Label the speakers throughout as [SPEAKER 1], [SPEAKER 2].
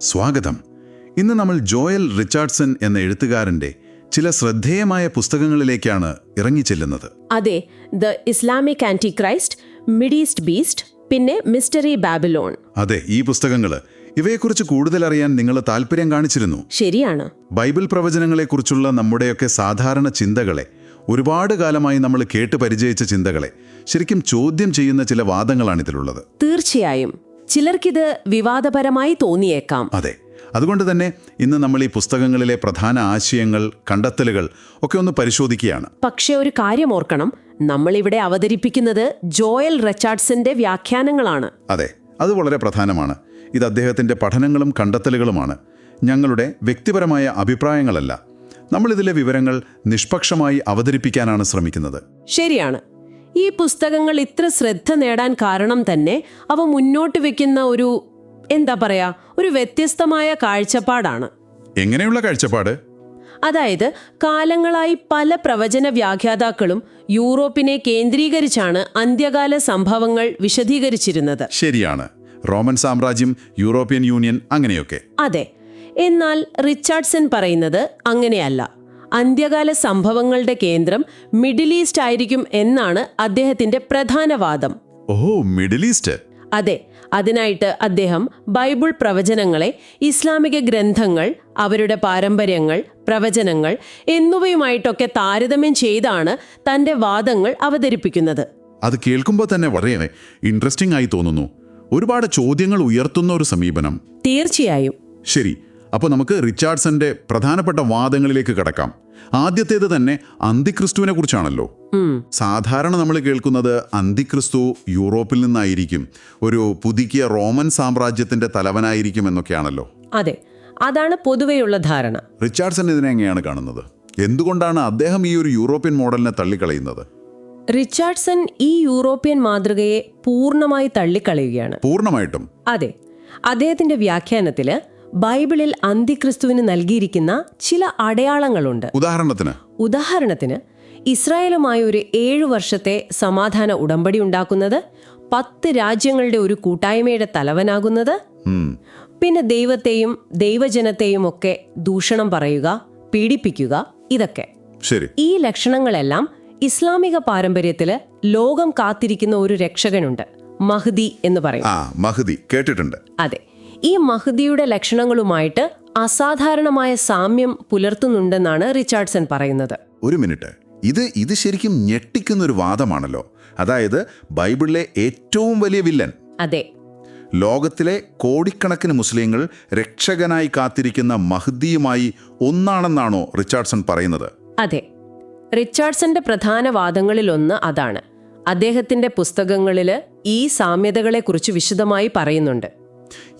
[SPEAKER 1] സ്വാഗതം. ഇന്ന് നമ്മൾ ജോയൽ റിച്ചാർഡ്സൺ എന്ന എഴുത്തുകാരന്റെ ചില ശ്രദ്ധേയമായ പുസ്തകങ്ങളിലേക്കാണ് ഇറങ്ങി ചെല്ലുന്നത്
[SPEAKER 2] അതെ the Islamic antichrist mideast beast പിന്നെ മിസ്റ്ററി ബാബിലോൺ.
[SPEAKER 1] അതെ ഈ പുസ്തകങ്ങൾ ഇവയെക്കുറിച്ച് കൂടുതൽ അറിയാൻ നിങ്ങൾ താല്പര്യം കാണിച്ചിരുന്നു.
[SPEAKER 2] ശരിയാണ്.
[SPEAKER 1] ബൈബിൾ പ്രവചനങ്ങളെക്കുറിച്ചുള്ള നമ്മുടെയൊക്കെ സാധാരണ ചിന്തകളെ ഒരുപാട് കാലമായി നമ്മൾ കേട്ട് പരിചയിച്ച ചിന്തകളെ ശരിക്കും ചോദ്യം ചെയ്യുന്ന ചില വാദങ്ങളാണ് വാദങ്ങളാണിതിലുള്ളത്
[SPEAKER 2] തീർച്ചയായും. ചിലർക്കിത് വിവാദപരമായി തോന്നിയേക്കാം.
[SPEAKER 1] അതെ. അതുകൊണ്ട് തന്നെ ഇന്ന് നമ്മൾ ഈ പുസ്തകങ്ങളിലെ പ്രധാന ആശയങ്ങൾ കണ്ടെത്തലുകൾ ഒക്കെ ഒന്ന് പരിശോധിക്കുകയാണ്.
[SPEAKER 2] പക്ഷേ ഒരു കാര്യം ഓർക്കണം. നമ്മളിവിടെ അവതരിപ്പിക്കുന്നത് ജോയൽ റച്ചാർഡ്സിന്റെ വ്യാഖ്യാനങ്ങളാണ്.
[SPEAKER 1] അതെ. അത് വളരെ പ്രധാനമാണ്. ഇത് അദ്ദേഹത്തിന്റെ പഠനങ്ങളും കണ്ടെത്തലുകളുമാണ്. ഞങ്ങളുടെ വ്യക്തിപരമായ അഭിപ്രായങ്ങളല്ല. നമ്മളിതിലെ വിവരങ്ങൾ നിഷ്പക്ഷമായി അവതരിപ്പിക്കാനാണ് ശ്രമിക്കുന്നത്.
[SPEAKER 2] ശരിയാണ്. ഈ പുസ്തകങ്ങൾ ഇത്ര ശ്രദ്ധ നേടാൻ കാരണം തന്നെ അവ മുന്നോട്ട് വെക്കുന്ന ഒരു എന്താ പറയാ ഒരു വ്യത്യസ്തമായ കാഴ്ചപ്പാടാണ്.
[SPEAKER 1] എങ്ങനെയുള്ള കാഴ്ചപ്പാട്?
[SPEAKER 2] അതായത് കാലങ്ങളായി പല പ്രവചന വ്യാഖ്യാതാക്കളും യൂറോപ്പിനെ കേന്ദ്രീകരിച്ചാണ് അന്ത്യകാല സംഭവങ്ങൾ വിശദീകരിച്ചിരുന്നത്.
[SPEAKER 1] ശരിയാണ്. റോമൻ സാമ്രാജ്യം യൂറോപ്യൻ യൂണിയൻ അങ്ങനെയൊക്കെ.
[SPEAKER 2] അതെ. എന്നാൽ റിച്ചാർഡ്സൺ പറയുന്നത് അങ്ങനെയല്ല. അന്ത്യകാല സംഭവങ്ങളുടെ കേന്ദ്രം മിഡിൽ ഈസ്റ്റ് ആയിരിക്കും എന്നാണ് അദ്ദേഹത്തിന്റെ പ്രധാന വാദം.
[SPEAKER 1] ഓ മിഡിൽ ഈസ്റ്റ്?
[SPEAKER 2] അതെ അതിനായിട്ട് അദ്ദേഹം ബൈബിൾ പ്രവചനങ്ങളെ ഇസ്ലാമിക ഗ്രന്ഥങ്ങൾ അവരുടെ പാരമ്പര്യങ്ങൾ പ്രവചനങ്ങൾ എന്നിവയുമായിട്ടൊക്കെ താരതമ്യം ചെയ്താണ് തന്റെ വാദങ്ങൾ അവതരിപ്പിക്കുന്നത്.
[SPEAKER 1] അത് കേൾക്കുമ്പോൾ തന്നെ വളരെ ഇൻട്രസ്റ്റിംഗ് ആയി തോന്നുന്നു. ഒരുപാട് ചോദ്യങ്ങൾ ഉയർത്തുന്ന ഒരു സമീപനം.
[SPEAKER 2] തീർച്ചയായും.
[SPEAKER 1] ശരി അപ്പോൾ നമുക്ക് റിച്ചാർഡ്സന്റെ പ്രധാനപ്പെട്ട വാദങ്ങളിലേക്ക് കടക്കാം. ആദ്യത്തേത് തന്നെ അന്തിക്രിസ്തുവിനെ കുറിച്ചാണല്ലോ. സാധാരണ നമ്മൾ കേൾക്കുന്നത് അന്തിക്രിസ്തു യൂറോപ്പിൽ നിന്നായിരിക്കും ഒരു പുതുക്കിയ റോമൻ സാമ്രാജ്യത്തിന്റെ തലവനായിരിക്കും എന്നൊക്കെയാണല്ലോ.
[SPEAKER 2] അതെ അതാണ് പൊതുവെയുള്ള ധാരണ.
[SPEAKER 1] റിച്ചാർഡ്സൺ ഇതിനെ എങ്ങനെയാണ് കാണുന്നത്? എന്തുകൊണ്ടാണ് അദ്ദേഹം ഈ ഒരു യൂറോപ്യൻ മോഡലിനെ തള്ളിക്കളയുന്നത്?
[SPEAKER 2] റിച്ചാർഡ്സൺ ഈ യൂറോപ്യൻ മാതൃകയെ പൂർണമായി തള്ളിക്കളയുകയാണ്.
[SPEAKER 1] പൂർണമായിട്ടും.
[SPEAKER 2] അതെ അദ്ദേഹത്തിന്റെ വ്യാഖ്യാനത്തിൽ ബൈബിളിൽ അന്തിക്രിസ്തുവിന് നൽകിയിരിക്കുന്ന ചില അടയാളങ്ങളുണ്ട്.
[SPEAKER 1] ഉദാഹരണത്തിന്?
[SPEAKER 2] ഉദാഹരണത്തിന് ഇസ്രായേലുമായി ഒരു ഏഴു വർഷത്തെ സമാധാന ഉടമ്പടി ഉണ്ടാക്കുന്നത് പത്ത് രാജ്യങ്ങളുടെ ഒരു കൂട്ടായ്മയുടെ തലവനാകുന്നത് പിന്നെ ദൈവത്തെയും ദൈവജനത്തെയും ഒക്കെ ദൂഷണം പറയുക പീഡിപ്പിക്കുക ഇതൊക്കെ.
[SPEAKER 1] ശരി.
[SPEAKER 2] ഈ ലക്ഷണങ്ങളെല്ലാം ഇസ്ലാമിക പാരമ്പര്യത്തിൽ ലോകം കാത്തിരിക്കുന്ന ഒരു രക്ഷകനുണ്ട് മഹ്ദി എന്ന് പറയും.
[SPEAKER 1] മഹദി കേട്ടിട്ടുണ്ട്.
[SPEAKER 2] അതെ. ഈ മഹ്ദിയുടെ ലക്ഷണങ്ങളുമായിട്ട് അസാധാരണമായ സാമ്യം പുലർത്തുന്നുണ്ടെന്നാണ് റിച്ചാർഡ്സൺ പറയുന്നത്.
[SPEAKER 1] ഒരു മിനിറ്റ്. ഇത് ഇത് ശരിക്കും ഞെട്ടിക്കുന്ന ഒരു വാദമാണല്ലോ. അതായത് ബൈബിളിലെ ഏറ്റവും വലിയ വില്ലൻ.
[SPEAKER 2] അതെ.
[SPEAKER 1] ലോകത്തിലെ കോടിക്കണക്കിന് മുസ്ലിങ്ങൾ രക്ഷകനായി കാത്തിരിക്കുന്ന മഹ്ദിയുമായി ഒന്നാണെന്നാണോ റിച്ചാർഡ്സൺ പറയുന്നത്?
[SPEAKER 2] അതെ. റിച്ചാർഡ്സന്റെ പ്രധാന വാദങ്ങളിലൊന്ന് അതാണ്. അദ്ദേഹത്തിന്റെ പുസ്തകങ്ങളിൽ ഈ സാമ്യതകളെക്കുറിച്ച് വിശദമായി പറയുന്നുണ്ട്.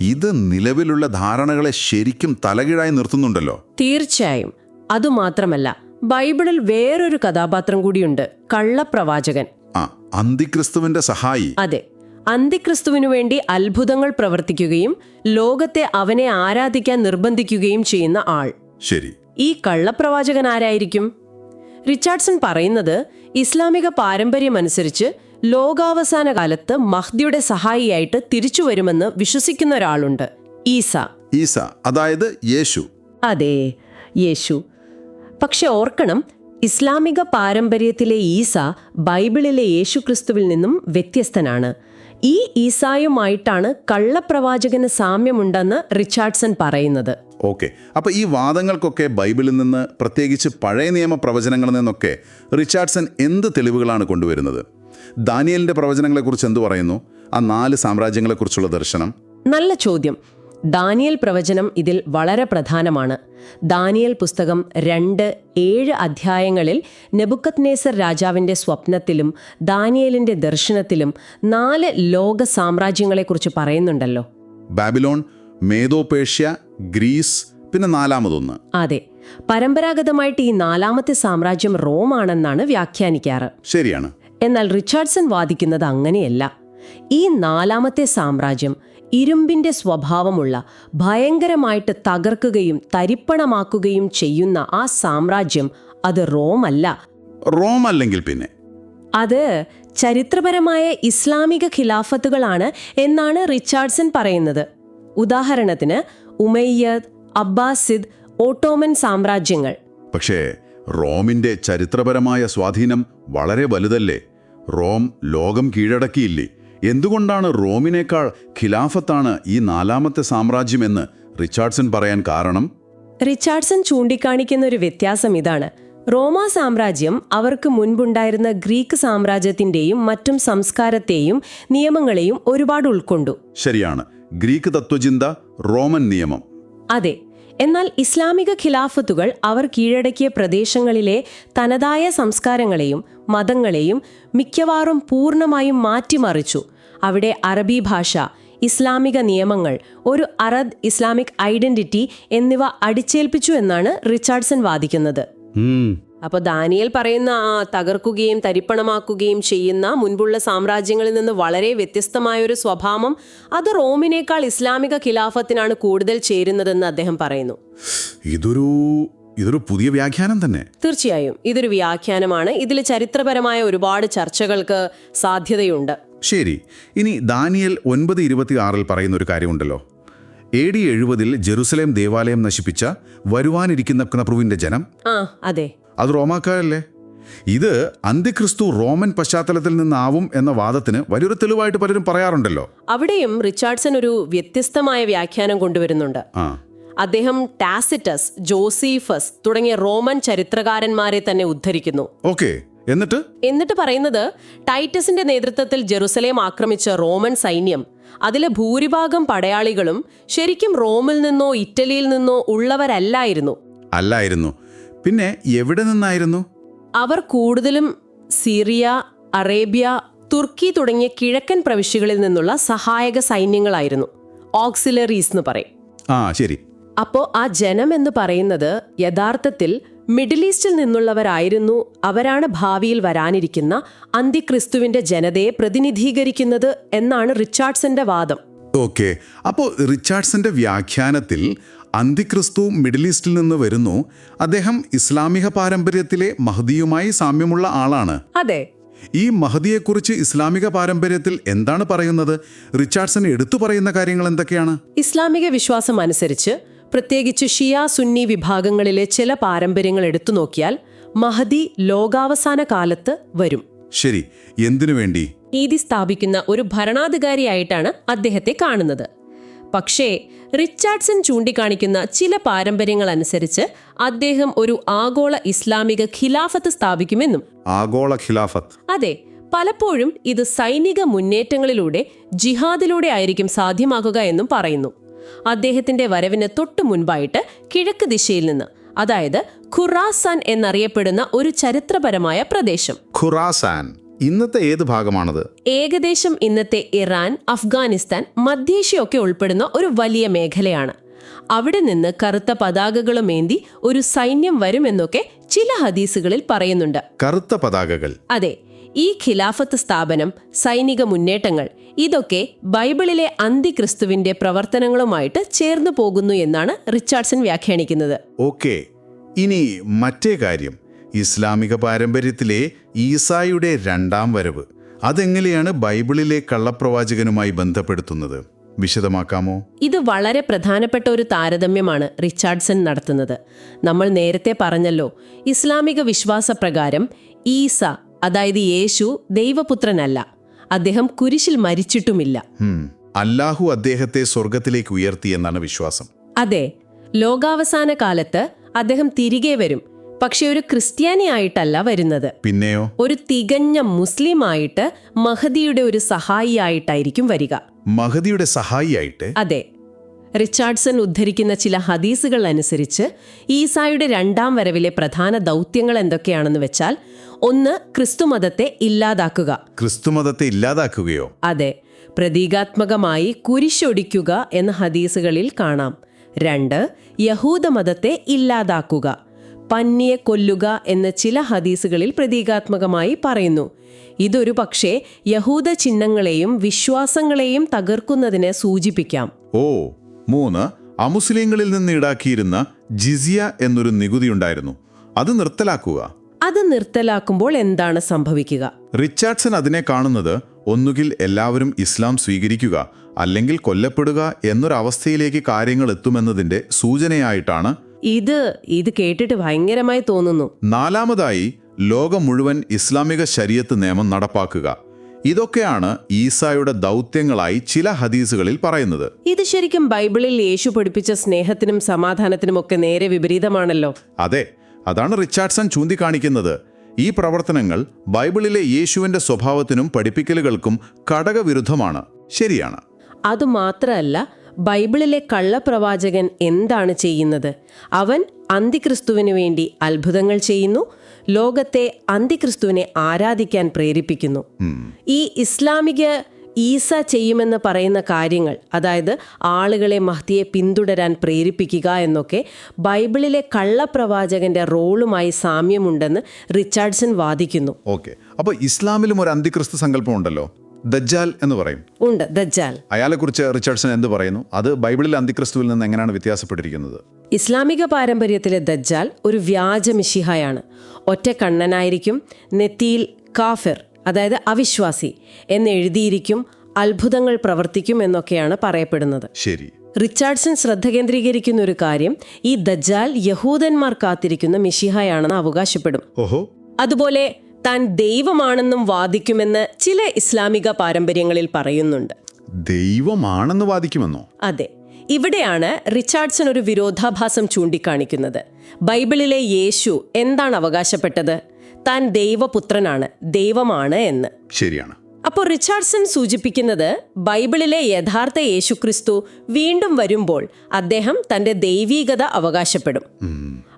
[SPEAKER 1] ഇത് നിലവിലുള്ള ധാരണകളെ ശരിക്കും തലകീഴായി നിർത്തുന്നുണ്ടല്ലോ.
[SPEAKER 2] തീർച്ചയായും. അതുമാത്രമല്ല ബൈബിളിൽ വേറൊരു കഥാപാത്രം കൂടിയുണ്ട് കള്ളപ്രവാചകൻ.
[SPEAKER 1] ആ അന്തിക്രിസ്തുവിന്റെ സഹായി.
[SPEAKER 2] അതെ അന്തിക്രിസ്തുവിനു വേണ്ടി അത്ഭുതങ്ങൾ പ്രവർത്തിക്കുകയും ലോകത്തെ അവനെ ആരാധിക്കാൻ നിർബന്ധിക്കുകയും ചെയ്യുന്ന ആൾ.
[SPEAKER 1] ശരി.
[SPEAKER 2] ഈ കള്ളപ്രവാചകൻ ആരായിരിക്കും? റിച്ചാർഡ്സൺ പറയുന്നത് ഇസ്ലാമിക പാരമ്പര്യമനുസരിച്ച് ലോകാവസാന കാലത്ത് മഹ്ദിയുടെ സഹായിയായിട്ട് തിരിച്ചു വരുമെന്ന് വിശ്വസിക്കുന്ന ഒരാളുണ്ട്. ഈസ.
[SPEAKER 1] ഈസ അതായത് യേശു.
[SPEAKER 2] അതെ യേശു. പക്ഷെ ഓർക്കണം ഇസ്ലാമിക പാരമ്പര്യത്തിലെ ഈസ ബൈബിളിലെ യേശുക്രിസ്തുവിൽ നിന്നും വ്യത്യസ്തനാണ്. ഈ ഈസായുമായിട്ടാണ് കള്ളപ്രവാചകന് സാമ്യമുണ്ടെന്ന് റിച്ചാർഡ്സൺ പറയുന്നത്.
[SPEAKER 1] ഓക്കെ അപ്പൊ ഈ വാദങ്ങൾക്കൊക്കെ ബൈബിളിൽ നിന്ന് പ്രത്യേകിച്ച് പഴയ നിയമ പ്രവചനങ്ങളിൽ നിന്നൊക്കെ റിച്ചാർഡ്സൺ എന്ത് തെളിവുകളാണ് കൊണ്ടുവരുന്നത്? ദാനിയലിന്റെ പ്രവചനങ്ങളെക്കുറിച്ച് എന്തു പറയുന്നു? ആ നാല് സാമ്രാജ്യങ്ങളെക്കുറിച്ചുള്ള ദർശനം.
[SPEAKER 2] നല്ല ചോദ്യം. ദാനിയൽ പ്രവചനം ഇതിൽ വളരെ പ്രധാനമാണ്. ദാനിയൽ പുസ്തകം രണ്ട് ഏഴ് അധ്യായങ്ങളിൽ നെബുക്കത് നേസർ രാജാവിന്റെ സ്വപ്നത്തിലും ദാനിയലിന്റെ ദർശനത്തിലും നാല് ലോക സാമ്രാജ്യങ്ങളെക്കുറിച്ച് പറയുന്നുണ്ടല്ലോ.
[SPEAKER 1] ബാബിലോൺ മേദോപേഷ്യ ഗ്രീസ് പിന്നെ നാലാമതൊന്ന്.
[SPEAKER 2] അതെ. പരമ്പരാഗതമായിട്ട് ഈ നാലാമത്തെ സാമ്രാജ്യം റോമാണെന്നാണ് വ്യാഖ്യാനിക്കാറ്.
[SPEAKER 1] ശരിയാണ്.
[SPEAKER 2] എന്നാൽ റിച്ചാർഡ്സൺ വാദിക്കുന്നത് അങ്ങനെയല്ല. ഈ നാലാമത്തെ സാമ്രാജ്യം ഇരുമ്പിന്റെ സ്വഭാവമുള്ള ഭയങ്കരമായിട്ട് തകർക്കുകയും തരിപ്പണമാക്കുകയും ചെയ്യുന്ന ആ സാമ്രാജ്യം അത് റോമല്ല.
[SPEAKER 1] റോം അല്ലെങ്കിൽ പിന്നെ?
[SPEAKER 2] അത് ചരിത്രപരമായ ഇസ്ലാമിക ഖിലാഫത്തുകളാണ് എന്നാണ് റിച്ചാർഡ്സൺ പറയുന്നത്. ഉദാഹരണത്തിന് ഉമയ്യദ് അബ്ബാസിദ് ഓട്ടോമൻ സാമ്രാജ്യങ്ങൾ.
[SPEAKER 1] പക്ഷേ റോമിന്റെ ചരിത്രപരമായ സ്വാധീനം വളരെ വലുതല്ലേ? റോം ലോകം കീഴടക്കിയില്ലേ? എന്തുകൊണ്ടാണ് റോമിനേക്കാൾ ഖിലാഫത്താണ് ഈ നാലാമത്തെ സാമ്രാജ്യമെന്ന് റിച്ചാർഡ്സൺ പറയാൻ കാരണം?
[SPEAKER 2] റിച്ചാർഡ്സൺ ചൂണ്ടിക്കാണിക്കുന്ന ഒരു വ്യത്യാസം ഇതാണ്. റോമാ സാമ്രാജ്യം അവർക്ക് മുൻപുണ്ടായിരുന്ന ഗ്രീക്ക് സാമ്രാജ്യത്തിന്റെയും മറ്റും സംസ്കാരത്തെയും നിയമങ്ങളെയും ഒരുപാട് ഉൾക്കൊണ്ടു.
[SPEAKER 1] ശരിയാണ്. ഗ്രീക്ക് തത്വചിന്ത റോമൻ നിയമം.
[SPEAKER 2] അതെ എന്നാൽ ഇസ്ലാമിക ഖിലാഫത്തുകൾ അവർ കീഴടക്കിയ പ്രദേശങ്ങളിലെ തനതായ സംസ്കാരങ്ങളെയും മതങ്ങളെയും മിക്കവാറും പൂർണമായും മാറ്റിമറിച്ചു. അവിടെ അറബി ഭാഷ ഇസ്ലാമിക നിയമങ്ങൾ ഒരു അറബ് ഇസ്ലാമിക് ഐഡന്റിറ്റി എന്നിവ അടിച്ചേൽപ്പിച്ചു എന്നാണ് റിച്ചാർഡ്സൺ വാദിക്കുന്നത്. അപ്പോൾ ദാനിയൽ പറയുന്ന ആ തകർക്കുകയും തരിപ്പണമാക്കുകയും ചെയ്യുന്ന മുൻപുള്ള സാമ്രാജ്യങ്ങളിൽ നിന്ന് വളരെ വ്യത്യസ്തമായ ഒരു സ്വഭാവം അത് റോമിനേക്കാൾ ഇസ്ലാമിക ഖിലാഫത്തിനാണ് കൂടുതൽ ചേരുന്നതെന്ന് അദ്ദേഹം പറയുന്നു.
[SPEAKER 1] ഇതൊരു ഇതൊരു പുതിയ വ്യാഖ്യാനം തന്നെ.
[SPEAKER 2] തീർച്ചയായും ഇതൊരു വ്യാഖ്യാനമാണ്. ഇതിൽ ചരിത്രപരമായ ഒരുപാട് ചർച്ചകൾക്ക് സാധ്യതയുണ്ട്.
[SPEAKER 1] ശരി ഇനി ദാനിയൽ ഒൻപത് ഇരുപത്തി ആറിൽ പറയുന്ന ഒരു കാര്യമുണ്ടല്ലോ. എ ഡി എഴുപതിൽ ജെറുസലേം ദേവാലയം നശിപ്പിച്ച വരുവാനിരിക്കുന്ന ക്നപ്രുവിന്റെ ജനം.
[SPEAKER 2] ആ അതെ.
[SPEAKER 1] അത് റോമാക്കാരല്ലേ? ഇത് അന്ത്യക്രിസ്തു റോമൻ പശ്ചാത്തലത്തിൽ നിന്നാവും എന്ന വാദത്തിന് വലിയൊരു തെളിവായിട്ട് പലരും പറയാറുണ്ടല്ലോ.
[SPEAKER 2] അവിടെയും റിച്ചാർഡ്സൺ ഒരു വ്യത്യസ്തമായ വ്യാഖ്യാനം കൊണ്ടുവരുന്നുണ്ട്. അദ്ദേഹം ടാസിറ്റസ് ജോസീഫസ് തുടങ്ങിയ റോമൻ ചരിത്രകാരന്മാരെ തന്നെ ഉദ്ധരിക്കുന്നു.
[SPEAKER 1] ഓക്കെ. എന്നിട്ട്?
[SPEAKER 2] എന്നിട്ട് പറയുന്നത് ടൈറ്റസിന്റെ നേതൃത്വത്തിൽ ജെറുസലേം ആക്രമിച്ച റോമൻ സൈന്യം അതിലെ ഭൂരിഭാഗം പടയാളികളും ശരിക്കും റോമിൽ നിന്നോ ഇറ്റലിയിൽ നിന്നോ ഉള്ളവരല്ലായിരുന്നു.
[SPEAKER 1] അല്ലായിരുന്നു. പിന്നെ എവിടെ നിന്നായിരുന്നു?
[SPEAKER 2] അവർ കൂടുതലും സിറിയ അറേബ്യ തുർക്കി തുടങ്ങിയ കിഴക്കൻ പ്രവിശ്യകളിൽ നിന്നുള്ള സഹായക സൈന്യങ്ങളായിരുന്നു. ഓക്സിലറീസ് എന്ന് പറയും.
[SPEAKER 1] ആ ശരി.
[SPEAKER 2] അപ്പോ ആ ജനം എന്ന് പറയുന്നത് യഥാർത്ഥത്തിൽ മിഡിൽ ഈസ്റ്റിൽ നിന്നുള്ളവരായിരുന്നു അവരാണ് ഭാവിയിൽ വരാനിരിക്കുന്ന അന്തിക്രിസ്തുവിന്റെ ജനതയെ പ്രതിനിധീകരിക്കുന്നത് എന്നാണ് റിച്ചാർഡ്സന്റെ വാദം.
[SPEAKER 1] ഓക്കെ. അപ്പോ റിച്ചാർഡ്സന്റെ വ്യാഖ്യാനത്തിൽ അന്തിക്രിസ്തു മിഡിൽ ഈസ്റ്റിൽ നിന്ന് വരുന്നു. അദ്ദേഹം ഇസ്ലാമിക പാരമ്പര്യത്തിലെ മഹദിയുമായി സാമ്യമുള്ള ആളാണ്.
[SPEAKER 2] അതെ.
[SPEAKER 1] ഈ മഹദിയെക്കുറിച്ച് ഇസ്ലാമിക പാരമ്പര്യത്തിൽ എന്താണ് പറയുന്നത്? റിച്ചാർഡ്സൺ എടുത്തു പറയുന്ന കാര്യങ്ങൾ എന്തൊക്കെയാണ്?
[SPEAKER 2] ഇസ്ലാമിക വിശ്വാസം അനുസരിച്ച് പ്രത്യേകിച്ച് ഷിയ സുന്നി വിഭാഗങ്ങളിലെ ചില പാരമ്പര്യങ്ങൾ എടുത്തു നോക്കിയാൽ മഹദി ലോകാവസാന കാലത്ത് വരും.
[SPEAKER 1] ശരി എന്തിനു വേണ്ടി?
[SPEAKER 2] നീതി സ്ഥാപിക്കുന്ന ഒരു ഭരണാധികാരിയായിട്ടാണ് അദ്ദേഹത്തെ കാണുന്നത്. പക്ഷേ റിച്ചാർഡ്സൺ ചൂണ്ടിക്കാണിക്കുന്ന ചില പാരമ്പര്യങ്ങൾ അനുസരിച്ച് അദ്ദേഹം ഒരു ആഗോള ഇസ്ലാമിക ഖിലാഫത്ത് സ്ഥാപിക്കുമെന്നും
[SPEAKER 1] ആഗോള ഖിലാഫത്ത്.
[SPEAKER 2] അതെ പലപ്പോഴും ഇത് സൈനിക മുന്നേറ്റങ്ങളിലൂടെ ജിഹാദിലൂടെ ആയിരിക്കും സാധ്യമാകുക എന്നും പറയുന്നു. അദ്ദേഹത്തിന്റെ വരവിന് തൊട്ടു മുൻപായിട്ട് കിഴക്ക് ദിശയിൽ നിന്ന് അതായത് ഖുറാസാൻ എന്നറിയപ്പെടുന്ന ഒരു ചരിത്രപരമായ പ്രദേശം.
[SPEAKER 1] ഖുറാസാൻ. ഇന്നത്തെ ഏത് ഭാഗമാണത്?
[SPEAKER 2] ഏകദേശം ഇന്നത്തെ ഇറാൻ അഫ്ഗാനിസ്ഥാൻ മധ്യേഷ്യ ഒക്കെ ഉൾപ്പെടുന്ന ഒരു വലിയ മേഖലയാണ്. അവിടെ നിന്ന് കറുത്ത പതാകകളുമേന്തി ഒരു സൈന്യം വരുമെന്നൊക്കെ ചില ഹദീസുകളിൽ പറയുന്നുണ്ട്.
[SPEAKER 1] കറുത്ത പതാകകൾ.
[SPEAKER 2] അതെ ഈ ഖിലാഫത്ത് സ്ഥാപനം സൈനിക മുന്നേറ്റങ്ങൾ ഇതൊക്കെ ബൈബിളിലെ അന്തിക്രിസ്തുവിന്റെ പ്രവർത്തനങ്ങളുമായിട്ട് ചേർന്നു പോകുന്നു എന്നാണ് റിച്ചാർഡ്സൺ വ്യാഖ്യാനിക്കുന്നത്.
[SPEAKER 1] ഓക്കെ ഇനി മറ്റേ കാര്യം. ഇസ്ലാമിക പാരമ്പര്യത്തിലെ ഈസായുടെ രണ്ടാം വരവ്. അതെങ്ങനെയാണ് ബൈബിളിലെ കള്ളപ്രവാചകനുമായി ബന്ധപ്പെടുത്തുന്നത്? വിശദമാക്കാമോ?
[SPEAKER 2] ഇത് വളരെ പ്രധാനപ്പെട്ട ഒരു താരതമ്യമാണ് റിച്ചാർഡ്സൺ നടത്തുന്നത്. നമ്മൾ നേരത്തെ പറഞ്ഞല്ലോ ഇസ്ലാമിക വിശ്വാസപ്രകാരം ഈസ അതായത് യേശു ദൈവപുത്രനല്ല. അദ്ദേഹം കുരിശിൽ മരിച്ചിട്ടുമില്ല.
[SPEAKER 1] അല്ലാഹു അദ്ദേഹത്തെ സ്വർഗത്തിലേക്ക് ഉയർത്തി എന്നാണ് വിശ്വാസം.
[SPEAKER 2] അതെ ലോകാവസാന കാലത്ത് അദ്ദേഹം തിരികെ വരും. പക്ഷെ ഒരു ക്രിസ്ത്യാനിയായിട്ടല്ല വരുന്നത്.
[SPEAKER 1] പിന്നെയോ?
[SPEAKER 2] ഒരു തികഞ്ഞ മുസ്ലിം ആയിട്ട് മഹദിയുടെ ഒരു സഹായിയായിട്ടായിരിക്കും വരിക.
[SPEAKER 1] മഹദിയുടെ സഹായിയായിട്ട്?
[SPEAKER 2] അതെ. റിച്ചാർഡ്സൺ ഉദ്ധരിക്കുന്ന ചില ഹദീസുകൾ അനുസരിച്ച് ഈസായുടെ രണ്ടാം വരവിലെ പ്രധാന ദൗത്യങ്ങൾ എന്തൊക്കെയാണെന്ന് വെച്ചാൽ ഒന്ന് ക്രിസ്തുമതത്തെ ഇല്ലാതാക്കുക.
[SPEAKER 1] ക്രിസ്തുമതത്തെ ഇല്ലാതാക്കുകയോ?
[SPEAKER 2] അതെ. പ്രതീകാത്മകമായി കുരിശൊടിക്കുക എന്ന ഹദീസുകളിൽ കാണാം. രണ്ട് യഹൂദമതത്തെ ഇല്ലാതാക്കുക. പന്നിയെ കൊല്ലുക എന്ന ചില ഹദീസുകളിൽ പ്രതീകാത്മകമായി പറയുന്നു. ഇതൊരു പക്ഷേ യഹൂദ ചിഹ്നങ്ങളെയും വിശ്വാസങ്ങളെയും തകർക്കുന്നതിനെ സൂചിപ്പിക്കാം.
[SPEAKER 1] ഓ മൂന്ന് അമുസ്ലിങ്ങളിൽ നിന്ന് ഈടാക്കിയിരുന്ന ജിസിയ എന്നൊരു നികുതി ഉണ്ടായിരുന്നു. അത് നിർത്തലാക്കുക.
[SPEAKER 2] അത് നിർത്തലാക്കുമ്പോൾ എന്താണ് സംഭവിക്കുക?
[SPEAKER 1] റിച്ചാർഡ്സൺ അതിനെ കാണുന്നത് ഒന്നുകിൽ എല്ലാവരും ഇസ്ലാം സ്വീകരിക്കുക അല്ലെങ്കിൽ കൊല്ലപ്പെടുക എന്നൊരവസ്ഥയിലേക്ക് കാര്യങ്ങൾ എത്തുമെന്നതിന്റെ സൂചനയായിട്ടാണ്
[SPEAKER 2] ഇത് ഇത് കേട്ടിട്ട് ഭയങ്കരമായി തോന്നുന്നു.
[SPEAKER 1] നാലാമതായി ലോകം മുഴുവൻ ഇസ്ലാമിക ശരീഅത്ത് നിയമം നടപ്പാക്കുക. ഇതൊക്കെയാണ് ഈസായുടെ ദൗത്യങ്ങളായി ചില ഹദീസുകളിൽ പറയുന്നത്.
[SPEAKER 2] ഇത് ശരിക്കും ബൈബിളിൽ യേശു പഠിപ്പിച്ച സ്നേഹത്തിനും സമാധാനത്തിനും ഒക്കെ നേരെ വിപരീതമാണല്ലോ.
[SPEAKER 1] അതെ അതാണ് റിച്ചാർഡ്സൺ ചൂണ്ടിക്കാണിക്കുന്നത്. ഈ പ്രവർത്തനങ്ങൾ ബൈബിളിലെ യേശുവിന്റെ സ്വഭാവത്തിനും പഠിപ്പിക്കലുകൾക്കും ഘടകവിരുദ്ധമാണ് ശരിയാണ്.
[SPEAKER 2] അതുമാത്രമല്ല ബൈബിളിലെ കള്ളപ്രവാചകൻ എന്താണ് ചെയ്യുന്നത്? അവൻ അന്തിക്രിസ്തുവിനു വേണ്ടി അത്ഭുതങ്ങൾ ചെയ്യുന്നു ലോകത്തെ അന്തിക്രിസ്തുവിനെ ആരാധിക്കാൻ പ്രേരിപ്പിക്കുന്നു. ഈ ഇസ്ലാമിക ഈസ ചെയ്യുമെന്ന് പറയുന്ന കാര്യങ്ങൾ അതായത് ആളുകളെ മഹ്തിയെ പിന്തുടരാൻ പ്രേരിപ്പിക്കുക എന്നൊക്കെ ബൈബിളിലെ കള്ളപ്രവാചകന്റെ റോളുമായി സാമ്യമുണ്ടെന്ന് റിച്ചാർഡ്സൺ വാദിക്കുന്നു.
[SPEAKER 1] ഓക്കെ. അപ്പോൾ ഇസ്ലാമിലും ഒരു അന്തിക്രിസ്തു സങ്കല്പം ഉണ്ടല്ലോ ദജ്ജാൽ എന്ന് പറയും.
[SPEAKER 2] ഉണ്ട് ദജ്ജാൽ.
[SPEAKER 1] അയാളെക്കുറിച്ച് റിച്ചാർഡ്സൺ എന്ത് പറയുന്നു? അത് ബൈബിളിൽ അന്തിക്രിസ്തുവിൽ നിന്ന് എങ്ങനെയാണ് വ്യത്യാസപ്പെട്ടിരിക്കുന്നത്?
[SPEAKER 2] ഇസ്ലാമിക പാരമ്പര്യത്തിലെ ദജ്ജാൽ ഒരു വ്യാജ മിഷിഹായാണ് ഒറ്റ കണ്ണനായിരിക്കും നെത്തിയിൽ കാഫിർ അതായത് അവിശ്വാസി എന്ന് എഴുതിയിരിക്കും അത്ഭുതങ്ങൾ പ്രവർത്തിക്കും എന്നൊക്കെയാണ് പറയപ്പെടുന്നത്.
[SPEAKER 1] ശരി.
[SPEAKER 2] റിച്ചാർഡ്സൺ ശ്രദ്ധ കേന്ദ്രീകരിക്കുന്ന ഒരു കാര്യം ഈ ദജ്ജാൽ യഹൂദന്മാർ കാത്തിരിക്കുന്ന മിഷിഹായാണെന്ന് അവകാശപ്പെടും.
[SPEAKER 1] ഓഹോ.
[SPEAKER 2] അതുപോലെ താൻ ദൈവമാണെന്നും വാദിക്കുമെന്ന് ചില ഇസ്ലാമിക പാരമ്പര്യങ്ങളിൽ പറയുന്നുണ്ട്.
[SPEAKER 1] ദൈവമാണെന്ന് വാദിക്കുമെന്നോ?
[SPEAKER 2] അതെ. ഇവിടെയാണ് റിച്ചാർഡ്സൺ ഒരു വിരോധാഭാസം ചൂണ്ടിക്കാണിക്കുന്നത്. ബൈബിളിലെ യേശു എന്താണ് അവകാശപ്പെട്ടത്? താൻ ദൈവപുത്രനാണ് ദൈവമാണ് എന്ന്.
[SPEAKER 1] ശരിയാണ്.
[SPEAKER 2] അപ്പോൾ റിച്ചാർഡ്സൺ സൂചിപ്പിക്കുന്നത് ബൈബിളിലെ യഥാർത്ഥ യേശുക്രിസ്തു വീണ്ടും വരുമ്പോൾ അദ്ദേഹം തന്റെ ദൈവീകത അവകാശപ്പെടും.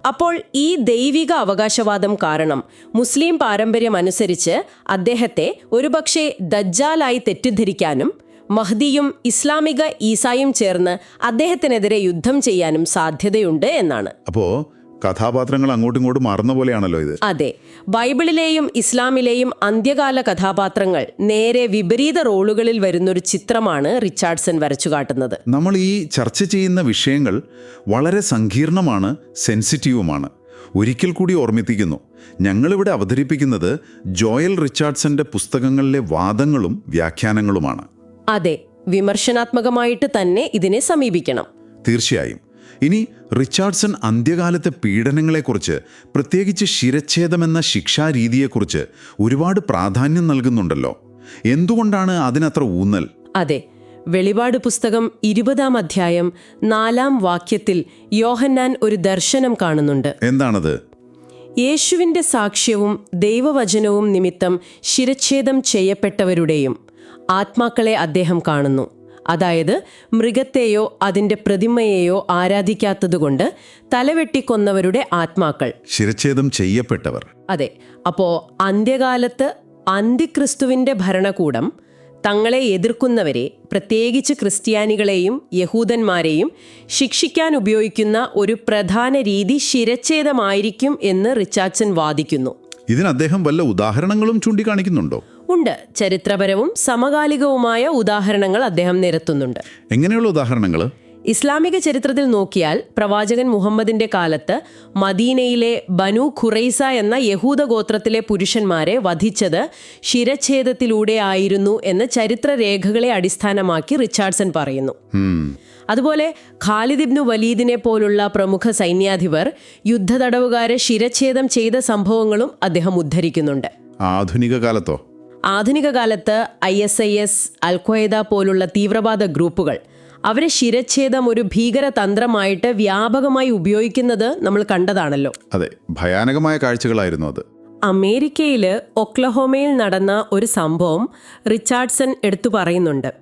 [SPEAKER 2] അപ്പോൾ ഈ ദൈവിക അവകാശവാദം കാരണം മുസ്ലിം പാരമ്പര്യം അനുസരിച്ച് അദ്ദേഹത്തെ ഒരുപക്ഷെ ദജ്ജാലായി തെറ്റിദ്ധരിക്കാനും മഹ്ദിയും ഇസ്ലാമിക ഈസായും ചേർന്ന് അദ്ദേഹത്തിനെതിരെ യുദ്ധം ചെയ്യാനും സാധ്യതയുണ്ട് എന്നാണ്.
[SPEAKER 1] അപ്പോ കഥാപാത്രങ്ങൾ അങ്ങോട്ടും ഇങ്ങോട്ടും മാറുന്ന പോലെയാണല്ലോ ഇത്.
[SPEAKER 2] അതെ. ബൈബിളിലെയും ഇസ്ലാമിലെയും അന്ത്യകാല കഥാപാത്രങ്ങൾ നേരെ വിപരീത റോളുകളിൽ വരുന്നൊരു ചിത്രമാണ് റിച്ചാർഡ്സൺ വരച്ചു കാട്ടുന്നത്.
[SPEAKER 1] നമ്മൾ ഈ ചർച്ച ചെയ്യുന്ന വിഷയങ്ങൾ വളരെ സങ്കീർണമാണ് സെൻസിറ്റീവുമാണ്. ഒരിക്കൽ കൂടി ഓർമ്മിപ്പിക്കുന്നു. ഞങ്ങളിവിടെ അവതരിപ്പിക്കുന്നത് ജോയൽ റിച്ചാർഡ്സന്റെ പുസ്തകങ്ങളിലെ വാദങ്ങളും വ്യാഖ്യാനങ്ങളുമാണ്.
[SPEAKER 2] അതെ. വിമർശനാത്മകമായിട്ട് തന്നെ ഇതിനെ സമീപിക്കണം.
[SPEAKER 1] തീർച്ചയായും. ഇനി റിച്ചാർഡ്സൺ അന്ത്യകാലത്തെ പീഡനങ്ങളെക്കുറിച്ച് പ്രത്യേകിച്ച് ശിരച്ഛേദമെന്ന ശിക്ഷാരീതിയെക്കുറിച്ച് ഒരുപാട് പ്രാധാന്യം നൽകുന്നുണ്ടല്ലോ. എന്തുകൊണ്ടാണ് അതിനത്ര ഊന്നൽ?
[SPEAKER 2] അതെ വെളിപാട് പുസ്തകം ഇരുപതാം അധ്യായം നാലാം വാക്യത്തിൽ യോഹന്നാൻ ഒരു ദർശനം കാണുന്നുണ്ട്.
[SPEAKER 1] എന്താണത്?
[SPEAKER 2] യേശുവിന്റെ സാക്ഷ്യവും ദൈവവചനവും നിമിത്തം ശിരച്ഛേദം ചെയ്യപ്പെട്ടവരുടെയും ആത്മാക്കളെ അദ്ദേഹം കാണുന്നു. അതായത് മൃഗത്തെയോ അതിന്റെ പ്രതിമയെയോ ആരാധിക്കാത്തതുകൊണ്ട് തലവെട്ടിക്കൊന്നവരുടെ ആത്മാക്കൾ.
[SPEAKER 1] ശിരച്ഛേദം ചെയ്യപ്പെട്ടവർ.
[SPEAKER 2] അതെ അപ്പോ അന്ത്യകാലത്ത് അന്തിക്രിസ്തുവിന്റെ ഭരണകൂടം തങ്ങളെ എതിർക്കുന്നവരെ പ്രത്യേകിച്ച് ക്രിസ്ത്യാനികളെയും യഹൂദന്മാരെയും ശിക്ഷിക്കാൻ ഉപയോഗിക്കുന്ന ഒരു പ്രധാന രീതി ശിരച്ഛേദമായിരിക്കും എന്ന് റിച്ചാർഡ്സൺ വാദിക്കുന്നു.
[SPEAKER 1] ഇതിന് അദ്ദേഹം വല്ല ഉദാഹരണങ്ങളും ചൂണ്ടിക്കാണിക്കുന്നുണ്ടോ?
[SPEAKER 2] ഉണ്ട്. ചരിത്രപരവും സമകാലികവുമായ ഉദാഹരണങ്ങൾ അദ്ദേഹം നിരത്തുന്നുണ്ട്.
[SPEAKER 1] എങ്ങനെയുള്ള ഉദാഹരണങ്ങൾ
[SPEAKER 2] ഇസ്ലാമിക ചരിത്രത്തിൽ നോക്കിയാൽ പ്രവാചകൻ മുഹമ്മദിന്റെ കാലത്ത് മദീനയിലെ ബനു ഖുറൈസ എന്ന യഹൂദ ഗോത്രത്തിലെ പുരുഷന്മാരെ വധിച്ചത് ശിരച്ഛേദത്തിലൂടെ ആയിരുന്നു എന്ന് ചരിത്രരേഖകളെ അടിസ്ഥാനമാക്കി റിച്ചാർഡ്സൺ പറയുന്നു. അതുപോലെ ഖാലിദ് ഇബ്നു വലീദിനെ പോലുള്ള പ്രമുഖ സൈന്യാധിപർ യുദ്ധതടവുകാരെ ശിരഛേദം ചെയ്ത സംഭവങ്ങളും അദ്ദേഹം ഉദ്ധരിക്കുന്നുണ്ട്.
[SPEAKER 1] ആധുനിക കാലത്തോ?
[SPEAKER 2] ആധുനിക കാലത്ത് I S I S al Qaeda പോലുള്ള തീവ്രവാദ ഗ്രൂപ്പുകൾ അവരെ ശിരച്ഛേദം ഒരു ഭീകര തന്ത്രമായിട്ട് വ്യാപകമായി ഉപയോഗിക്കുന്നത് നമ്മൾ കണ്ടതാണല്ലോ.
[SPEAKER 1] അതെ ഭയാനകമായ കാഴ്ചകളായിരുന്നു അത്.
[SPEAKER 2] അമേരിക്കയിൽ ഒക്ലഹോമയിൽ നടന്ന ഒരു സംഭവം റിച്ചാർഡ്സൺ എടുത്തു പറയുന്നുണ്ട്.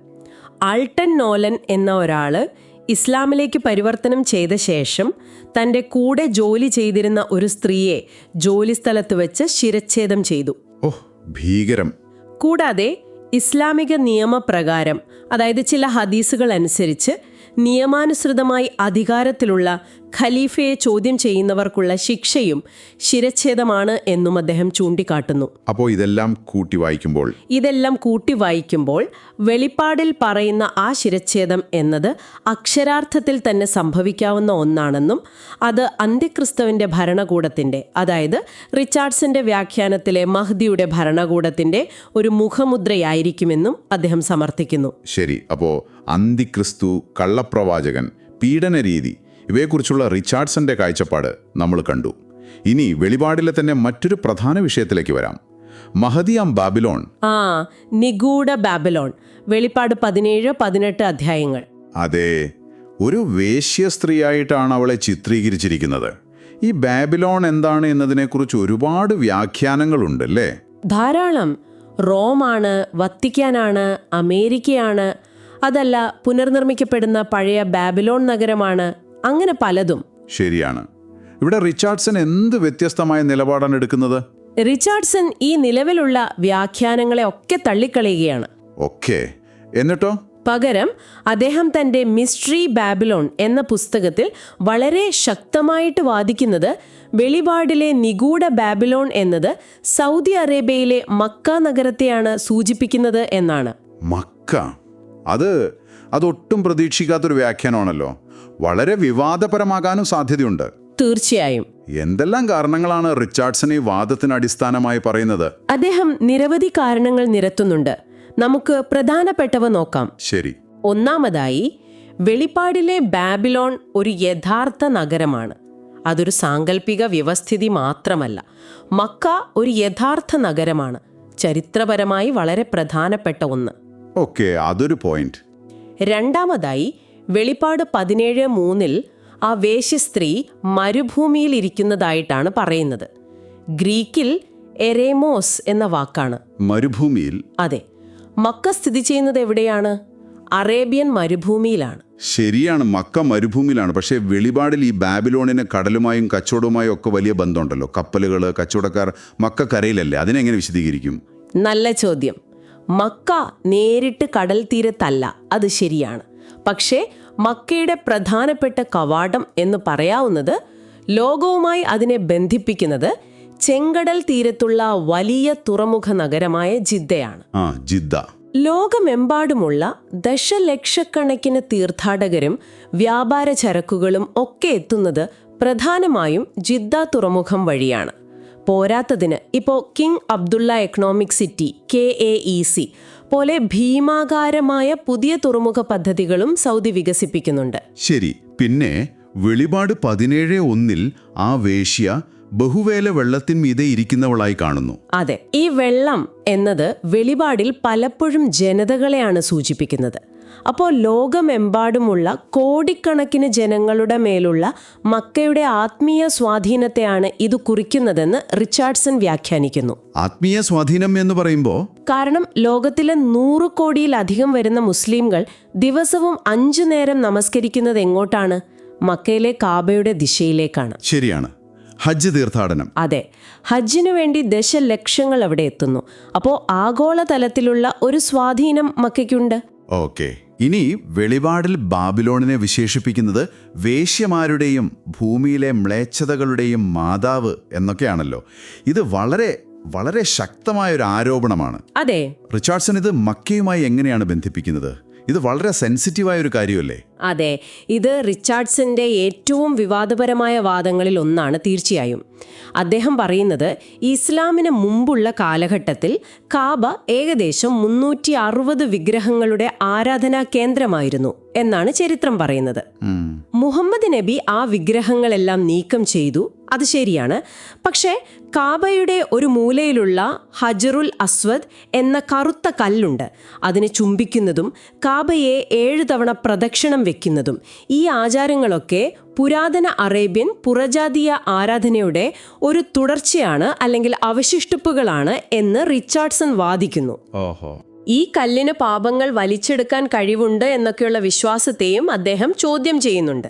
[SPEAKER 2] ആൾട്ടൻ നോലൻ എന്ന ഒരാൾ ഇസ്ലാമിലേക്ക് പരിവർത്തനം ചെയ്ത ശേഷം തന്റെ കൂടെ ജോലി ചെയ്തിരുന്ന ഒരു സ്ത്രീയെ ജോലിസ്ഥലത്ത് വെച്ച് ശിരച്ഛേദം ചെയ്തു.
[SPEAKER 1] ഓഹ് ഭീകരം.
[SPEAKER 2] കൂടാതെ ഇസ്ലാമിക നിയമപ്രകാരം അതായത് ചില ഹദീസുകൾ അനുസരിച്ച് നിയമാനുസൃതമായി അധികാരത്തിലുള്ള ഖലീഫയെ ചോദ്യം ചെയ്യുന്നവർക്കുള്ള ശിക്ഷയും ശിരച്ഛേദമാണ് എന്നും അദ്ദേഹം ചൂണ്ടിക്കാട്ടുന്നു.
[SPEAKER 1] അപ്പോൾ ഇതെല്ലാം കൂട്ടി വായിക്കുമ്പോൾ?
[SPEAKER 2] ഇതെല്ലാം കൂട്ടി വായിക്കുമ്പോൾ വെളിപ്പാടിൽ പറയുന്ന ആ ശിരച്ഛേദം എന്നത് അക്ഷരാർത്ഥത്തിൽ തന്നെ സംഭവിക്കാവുന്ന ഒന്നാണെന്നും അത് അന്ത്യക്രിസ്തുവിന്റെ ഭരണകൂടത്തിന്റെ അതായത് റിച്ചാർഡ്സിന്റെ വ്യാഖ്യാനത്തിലെ മഹ്ദിയുടെ ഭരണകൂടത്തിന്റെ ഒരു മുഖമുദ്രയായിരിക്കുമെന്നും അദ്ദേഹം സമർത്ഥിക്കുന്നു.
[SPEAKER 1] ശരി അപ്പോൾ അന്തിക്രിസ്തു കള്ളപ്രവാചകൻ പീഡനരീതി ഇവയെക്കുറിച്ചുള്ള റിച്ചാർഡ്സന്റെ കാഴ്ചപ്പാട് നമ്മൾ കണ്ടു. ഇനി വെളിപാടിലെ തന്നെ മറ്റൊരു പ്രധാന വിഷയത്തിലേക്ക് വരാം. മഹദിയാം ബാബിലോൺ.
[SPEAKER 2] ആ നിഗൂഢ ബാബിലോൺ. വെളിപ്പാട് പതിനേഴ് പതിനെട്ട് അധ്യായങ്ങൾ.
[SPEAKER 1] അതെ ഒരു വേശ്യ സ്ത്രീയായിട്ടാണ് അവളെ ചിത്രീകരിച്ചിരിക്കുന്നത്. ഈ ബാബിലോൺ എന്താണ് എന്നതിനെക്കുറിച്ച് ഒരുപാട് വ്യാഖ്യാനങ്ങളുണ്ട് അല്ലേ
[SPEAKER 2] ധാരാളം. റോമാണ് വത്തിക്കാനാണ് അമേരിക്കയാണ്. അതല്ല പുനർനിർമ്മിക്കപ്പെടുന്ന പഴയ ബാബിലോൺ നഗരമാണ് അങ്ങനെ പലതും.
[SPEAKER 1] ശരിയാണ്. ഇവിടെ റിച്ചാർഡ്സൺ എന്ത് വ്യത്യസ്തമായ നിലപാടാണ് എടുക്കുന്നത്?
[SPEAKER 2] റിച്ചാർഡ്സൺ ഈ നിലവിലുള്ള വ്യാഖ്യാനങ്ങളെ ഒക്കെ തള്ളിക്കളയുകയാണ്.
[SPEAKER 1] ഓക്കെ. എന്നിട്ടോ?
[SPEAKER 2] പകരം അദ്ദേഹം തന്റെ മിസ്ട്രി ബാബിലോൺ എന്ന പുസ്തകത്തിൽ വളരെ ശക്തമായിട്ട് വാദിക്കുന്നത് വെളിപാടിലെ നിഗൂഢ ബാബിലോൺ എന്നത് സൗദി അറേബ്യയിലെ മക്ക നഗരത്തെയാണ് സൂചിപ്പിക്കുന്നത് എന്നാണ്.
[SPEAKER 1] മക്ക? അത് അതൊട്ടും പ്രതീക്ഷിക്കാത്തൊരു വ്യാഖ്യാനമാണല്ലോ. വളരെ വിവാദപരമാകാനും സാധ്യതയുണ്ട്.
[SPEAKER 2] തീർച്ചയായും.
[SPEAKER 1] എന്തെല്ലാം കാരണങ്ങളാണ് റിച്ചാർഡ്സൺ ഈ വാദത്തിന് അടിസ്ഥാനമായി പറയുന്നത്?
[SPEAKER 2] അദ്ദേഹം നിരവധി കാരണങ്ങൾ നിരത്തുന്നുണ്ട്. നമുക്ക് പ്രധാനപ്പെട്ടവ നോക്കാം.
[SPEAKER 1] ശരി.
[SPEAKER 2] ഒന്നാമതായി വെളിപ്പാടിലെ ബാബിലോൺ ഒരു യഥാർത്ഥ നഗരമാണ്. അതൊരു സാങ്കല്പിക വ്യവസ്ഥിതി മാത്രമല്ല. മക്ക ഒരു യഥാർത്ഥ നഗരമാണ്. ചരിത്രപരമായി വളരെ പ്രധാനപ്പെട്ട ഒന്ന്.
[SPEAKER 1] ഓക്കെ അതൊരു പോയിന്റ്.
[SPEAKER 2] രണ്ടാമതായി വെളിപ്പാട് പതിനേഴ് മൂന്നിൽ ആ വേശ്യസ്ത്രീ മരുഭൂമിയിൽ ഇരിക്കുന്നതായിട്ടാണ് പറയുന്നത്. ഗ്രീക്കിൽ എരേമോസ് എന്ന വാക്കാണ്.
[SPEAKER 1] മരുഭൂമിയിൽ?
[SPEAKER 2] അതെ. മക്ക സ്ഥിതി ചെയ്യുന്നത് എവിടെയാണ്? അറേബ്യൻ മരുഭൂമിയിലാണ്.
[SPEAKER 1] ശരിയാണ് മക്ക മരുഭൂമിയിലാണ്. പക്ഷേ വെളിപാടിൽ ഈ ബാബിലോണിന് കടലുമായും കച്ചവടവുമായും ഒക്കെ വലിയ ബന്ധമുണ്ടല്ലോ. കപ്പലുകൾ കച്ചവടക്കാർ മക്ക കരയിലല്ലേ? അതിനെങ്ങനെ വിശദീകരിക്കും?
[SPEAKER 2] നല്ല ചോദ്യം. മക്ക നേരിട്ട് കടൽ തീരത്തല്ല അത് ശരിയാണ്. പക്ഷേ മക്കയുടെ പ്രധാനപ്പെട്ട കവാടം എന്ന് പറയാവുന്നത് ലോകവുമായി അതിനെ ബന്ധിപ്പിക്കുന്നത് ചെങ്കടൽ തീരത്തുള്ള വലിയ തുറമുഖ നഗരമായ ജിദ്ദയാണ്.
[SPEAKER 1] ജിദ്ദ.
[SPEAKER 2] ലോകമെമ്പാടുമുള്ള ദശലക്ഷക്കണക്കിന് തീർത്ഥാടകരും വ്യാപാര ചരക്കുകളും ഒക്കെ എത്തുന്നത് പ്രധാനമായും ജിദ്ദ തുറമുഖം വഴിയാണ്. പോരാത്തതിന് ഇപ്പോൾ king Abdullah economic city K A E C പോലെ ഭീമാകാരമായ പുതിയ തുറമുഖ പദ്ധതികളും സൗദി വികസിപ്പിക്കുന്നുണ്ട്.
[SPEAKER 1] ശരി പിന്നെ വെളിപാട് പതിനേഴ് ഒന്നിൽ ആ വേശ്യ ബഹുവേല വെള്ളത്തിന്മീതെ ഇരിക്കുന്നവളായി കാണുന്നു.
[SPEAKER 2] അതെ ഈ വെള്ളം എന്നത് വെളിപാടിൽ പലപ്പോഴും ജനതകളെയാണ് സൂചിപ്പിക്കുന്നത്. അപ്പോൾ ലോകമെമ്പാടുമുള്ള കോടിക്കണക്കിന് ജനങ്ങളുടെ മേലുള്ള മക്കയുടെ ആത്മീയ സ്വാധീനത്തെയാണ് ഇത് കുറിക്കുന്നതെന്ന് റിച്ചാർഡ്സൺ വ്യാഖ്യാനിക്കുന്നു.
[SPEAKER 1] ആത്മീയ സ്വാധീനം എന്ന് പറയുമ്പോൾ
[SPEAKER 2] കാരണം ലോകത്തിലെ നൂറ് കോടിയിലധികം വരുന്ന മുസ്ലിംകൾ ദിവസവും അഞ്ചു നേരം നമസ്കരിക്കുന്നത് എങ്ങോട്ടാണ്? മക്കയിലെ കാബയുടെ ദിശയിലേക്കാണ്.
[SPEAKER 1] ശരിയാണ്. ഹജ്ജ് തീർത്ഥാടനം.
[SPEAKER 2] അതെ. ഹജ്ജിനു വേണ്ടി ദശലക്ഷങ്ങൾ അവിടെ എത്തുന്നു. അപ്പോൾ ആഗോളതലത്തിലുള്ള ഒരു സ്വാധീനം മക്കയ്ക്കുണ്ട്?
[SPEAKER 1] ഓക്കെ. ഇനി വെളിപാടിൽ ബാബിലോണിനെ വിശേഷിപ്പിക്കുന്നത് വേശ്യമാരുടെയും ഭൂമിയിലെ മ്ലേച്ഛതകളുടെയും മാതാവ് എന്നൊക്കെയാണല്ലോ. ഇത് വളരെ വളരെ ശക്തമായ ഒരു ആരോപണമാണ്.
[SPEAKER 2] അതെ.
[SPEAKER 1] റിച്ചാർഡ്സൺ ഇത് മക്കയുമായി എങ്ങനെയാണ് ബന്ധിപ്പിക്കുന്നത്? ഇത് വളരെ സെൻസിറ്റീവായ ഒരു കാര്യമല്ലേ?
[SPEAKER 2] അതെ ഇത് റിച്ചാർഡ്സിന്റെ ഏറ്റവും വിവാദപരമായ വാദങ്ങളിൽ ഒന്നാണ് തീർച്ചയായും. അദ്ദേഹം പറയുന്നത് ഇസ്ലാമിന് മുമ്പുള്ള കാലഘട്ടത്തിൽ കാബ ഏകദേശം മുന്നൂറ്റി അറുപത് വിഗ്രഹങ്ങളുടെ ആരാധനാ കേന്ദ്രമായിരുന്നു എന്നാണ് ചരിത്രം പറയുന്നത്. മുഹമ്മദ് നബി ആ വിഗ്രഹങ്ങളെല്ലാം നീക്കം ചെയ്തു അത് ശരിയാണ്. പക്ഷേ കാബയുടെ ഒരു മൂലയിലുള്ള ഹജറുൽ അസ്വദ് എന്ന കറുത്ത കല്ലുണ്ട് അതിനെ ചുംബിക്കുന്നതും കാബയെ ഏഴ് തവണ പ്രദക്ഷിണം വെക്കുന്നതും. ഈ ആചാരങ്ങളൊക്കെ പുരാതന അറേബ്യൻ പുറജാതീയ ആരാധനയുടെ ഒരു തുടർച്ചയാണ് അല്ലെങ്കിൽ അവശിഷ്ടപ്പുകളാണ് എന്ന് റിച്ചാർഡ്സൺ വാദിക്കുന്നു. ഈ കല്ലിന് പാപങ്ങൾ വലിച്ചെടുക്കാൻ കഴിവുണ്ട് എന്നൊക്കെയുള്ള വിശ്വാസത്തെയും അദ്ദേഹം ചോദ്യം ചെയ്യുന്നുണ്ട്.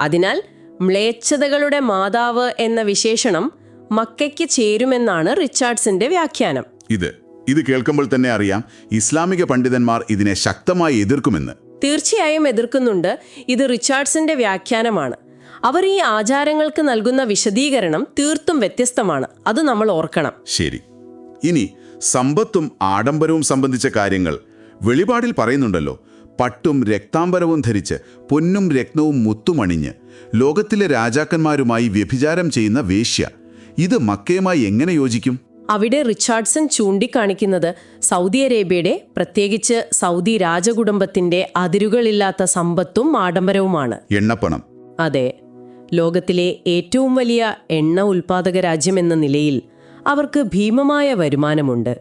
[SPEAKER 2] അതിനാൽ മ്ലേച്ഛതകളുടെ മാതാവ് എന്ന വിശേഷണം മക്കയ്ക്ക് ചേരുമെന്നാണ് റിച്ചാർഡ്സിന്റെ വ്യാഖ്യാനം.
[SPEAKER 1] ഇത്. ഇത് കേൾക്കുമ്പോൾ തന്നെ അറിയാം ഇസ്ലാമിക പണ്ഡിതന്മാർ ഇതിനെ ശക്തമായി എതിർക്കുമെന്ന്.
[SPEAKER 2] തീർച്ചയായും എതിർക്കുന്നുണ്ട്. ഇത് റിച്ചാർഡ്സിന്റെ വ്യാഖ്യാനമാണ്. അവർ ഈ ആചാരങ്ങൾക്ക് നൽകുന്ന വിശദീകരണം തീർത്തും വ്യത്യസ്തമാണ്. അത് നമ്മൾ ഓർക്കണം.
[SPEAKER 1] ശരി. ഇനി സമ്പത്തും ആഡംബരവും സംബന്ധിച്ച കാര്യങ്ങൾ വെളിപാടിൽ പറയുന്നുണ്ടല്ലോ. പട്ടും രക്താംബരവും ധരിച്ച് പൊന്നും രത്നവും മുത്തുമണിഞ്ഞ് ലോകത്തിലെ രാജാക്കന്മാരുമായി വ്യഭിചാരം ചെയ്യുന്ന വേശ്യ. ഇത് മക്കയുമായി എങ്ങനെ യോജിക്കും?
[SPEAKER 2] അവിടെ റിച്ചാർഡ്സൺ ചൂണ്ടിക്കാണിക്കുന്നത് സൗദി അറേബ്യയുടെ പ്രത്യേകിച്ച് സൗദി രാജകുടുംബത്തിന്റെ അതിരുകളില്ലാത്ത സമ്പത്തും ആഡംബരവുമാണ്.
[SPEAKER 1] എണ്ണപ്പണം.
[SPEAKER 2] അതെ. ലോകത്തിലെ ഏറ്റവും വലിയ എണ്ണ ഉൽപാദക രാജ്യമെന്ന നിലയിൽ അവർക്ക് ഭീമമായ വരുമാനമുണ്ട്.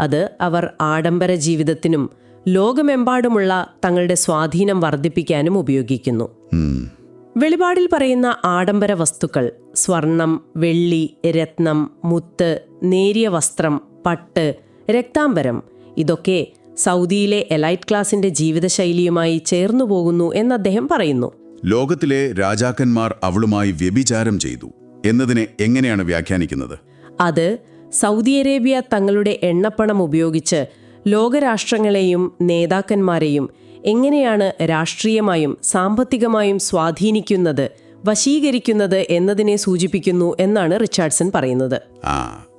[SPEAKER 2] അത് അവർ ആഡംബര ജീവിതത്തിനും ലോകമെമ്പാടുമുള്ള തങ്ങളുടെ സ്വാധീനം വർദ്ധിപ്പിക്കാനും ഉപയോഗിക്കുന്നു. വെളിപാടിൽ പറയുന്ന ആഡംബര വസ്തുക്കൾ സ്വർണം വെള്ളി രത്നം മുത്ത് നേരിയ വസ്ത്രം പട്ട് രക്താംബരം ഇതൊക്കെ സൗദിയിലെ എലൈറ്റ് ക്ലാസിന്റെ ജീവിതശൈലിയുമായി ചേർന്നു പോകുന്നു എന്ന് അദ്ദേഹം പറയുന്നു.
[SPEAKER 1] ലോകത്തിലെ രാജാക്കന്മാർ അവളുമായി വ്യഭിചാരം ചെയ്തു എന്നതിനെ എങ്ങനെയാണ് വ്യാഖ്യാനിക്കുന്നത്?
[SPEAKER 2] അത് സൗദി അറേബ്യ തങ്ങളുടെ എണ്ണപ്പണം ഉപയോഗിച്ച് ലോകരാഷ്ട്രങ്ങളെയും നേതാക്കന്മാരെയും എങ്ങനെയാണ് രാഷ്ട്രീയമായും സാമ്പത്തികമായും സ്വാധീനിക്കുന്നത് വശീകരിക്കുന്നത് എന്നതിനെ സൂചിപ്പിക്കുന്നു എന്നാണ് റിച്ചാർഡ്സൺ പറയുന്നത്.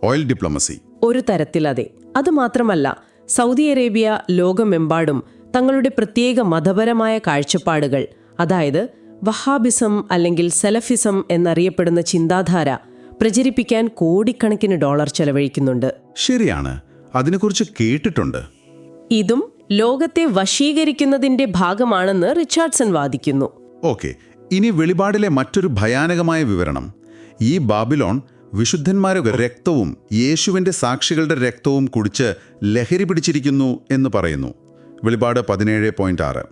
[SPEAKER 1] ഓയിൽ ഡിപ്ലോമസി
[SPEAKER 2] ഒരു തരത്തിലതെ അതുമാത്രമല്ല സൗദി അറേബ്യ ലോകമെമ്പാടും തങ്ങളുടെ പ്രത്യേക മതപരമായ കാഴ്ചപ്പാടുകൾ അതായത് വഹാബിസം അല്ലെങ്കിൽ സെലഫിസം എന്നറിയപ്പെടുന്ന ചിന്താധാര പ്രചരിപ്പിക്കാൻ കോടിക്കണക്കിന് ഡോളർ ചെലവഴിക്കുന്നുണ്ട്.
[SPEAKER 1] ശരിയാണ്. അതിനെക്കുറിച്ച് കേട്ടിട്ടുണ്ട്.
[SPEAKER 2] ഇതും ലോകത്തെ വശീകരിക്കുന്നതിന്റെ ഭാഗമാണെന്ന് റിച്ചാർഡ്സൺ വാദിക്കുന്നു.
[SPEAKER 1] ഓക്കെ ഇനി വെളിപാടിലെ മറ്റൊരു ഭയാനകമായ വിവരണം. ഈ ബാബിലോൺ വിശുദ്ധന്മാരുടെ രക്തവും യേശുവിന്റെ സാക്ഷികളുടെ രക്തവും കുടിച്ച് ലഹരി പിടിച്ചിരിക്കുന്നു എന്ന് പറയുന്നു. വെളിപാട് പതിനേഴ് പോയിന്റ് ആറ്.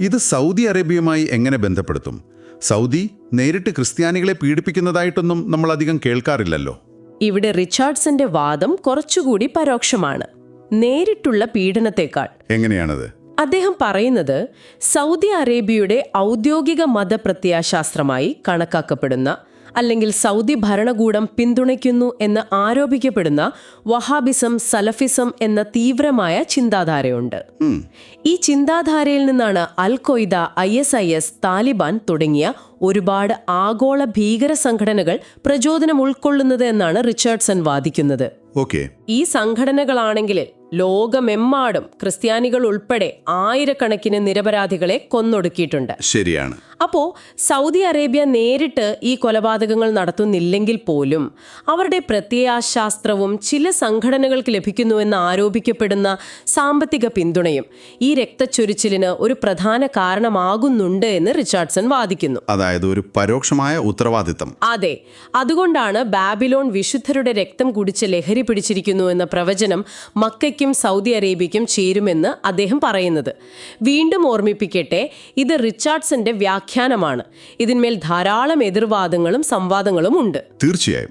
[SPEAKER 1] ഇത് സൗദി അറേബ്യയുമായി എങ്ങനെ ബന്ധപ്പെടുത്തും? സൗദി നേരിട്ട് ക്രിസ്ത്യാനികളെ പീഡിപ്പിക്കുന്നതായിട്ടൊന്നും നമ്മൾ അധികം കേൾക്കാറില്ലല്ലോ.
[SPEAKER 2] ഇവിടെ റിച്ചാർഡ്സന്റെ വാദം കുറച്ചുകൂടി പരോക്ഷമാണ്. നേരിട്ടുള്ള പീഡനത്തെക്കാൾ.
[SPEAKER 1] എങ്ങനെയാണത്?
[SPEAKER 2] അദ്ദേഹം പറയുന്നത് സൗദി അറേബ്യയുടെ ഔദ്യോഗിക മതപ്രത്യാശാസ്ത്രമായി കണക്കാക്കപ്പെടുന്ന അല്ലെങ്കിൽ സൗദി ഭരണകൂടം പിന്തുണയ്ക്കുന്നു എന്ന് ആരോപിക്കപ്പെടുന്ന വഹാബിസം സലഫിസം എന്ന തീവ്രമായ ചിന്താധാരയുണ്ട്. ഈ ചിന്താധാരയിൽ നിന്നാണ് al Qaeda I S I S Taliban തുടങ്ങിയ ഒരുപാട് ആഗോള ഭീകര സംഘടനകൾ പ്രചോദനം ഉൾക്കൊള്ളുന്നത് എന്നാണ് റിച്ചാർഡ്സൺ വാദിക്കുന്നത്. ഈ സംഘടനകളാണെങ്കിൽ ലോകമെമ്പാടും ക്രിസ്ത്യാനികൾ ഉൾപ്പെടെ ആയിരക്കണക്കിന് നിരപരാധികളെ കൊന്നൊടുക്കിയിട്ടുണ്ട്.
[SPEAKER 1] ശരിയാണ്.
[SPEAKER 2] അപ്പോൾ സൗദി അറേബ്യ നേരിട്ട് ഈ കൊലപാതകങ്ങൾ നടത്തുന്നില്ലെങ്കിൽ പോലും അവരുടെ പ്രത്യയശാസ്ത്രവും ചില സംഘടനകൾക്ക് ലഭിക്കുന്നുവെന്ന് ആരോപിക്കപ്പെടുന്ന സാമ്പത്തിക പിന്തുണയും ഈ രക്തച്ചൊരിച്ചിലിന് ഒരു പ്രധാന കാരണമാകുന്നുണ്ട് എന്ന് റിച്ചാർഡ്സൺ വാദിക്കുന്നു.
[SPEAKER 1] അതായത് ഒരു പരോക്ഷമായ ഉത്തരവാദിത്തം.
[SPEAKER 2] അതെ അതുകൊണ്ടാണ് ബാബിലോൺ വിശുദ്ധരുടെ രക്തം കുടിച്ച് ലഹരി പിടിച്ചിരിക്കുന്നു എന്ന പ്രവചനം മക്കയ്ക്കും സൗദി അറേബ്യയ്ക്കും ചേരുമെന്ന് അദ്ദേഹം പറയുന്നത്. വീണ്ടും ഓർമ്മിപ്പിക്കട്ടെ ഇത് റിച്ചാർഡ്സന്റെ വ്യാഖ്യാനമാണ്. ഇതിന്മേൽ ധാരാളം എതിർവാദങ്ങളും സംവാദങ്ങളും ഉണ്ട്.
[SPEAKER 1] തീർച്ചയായും.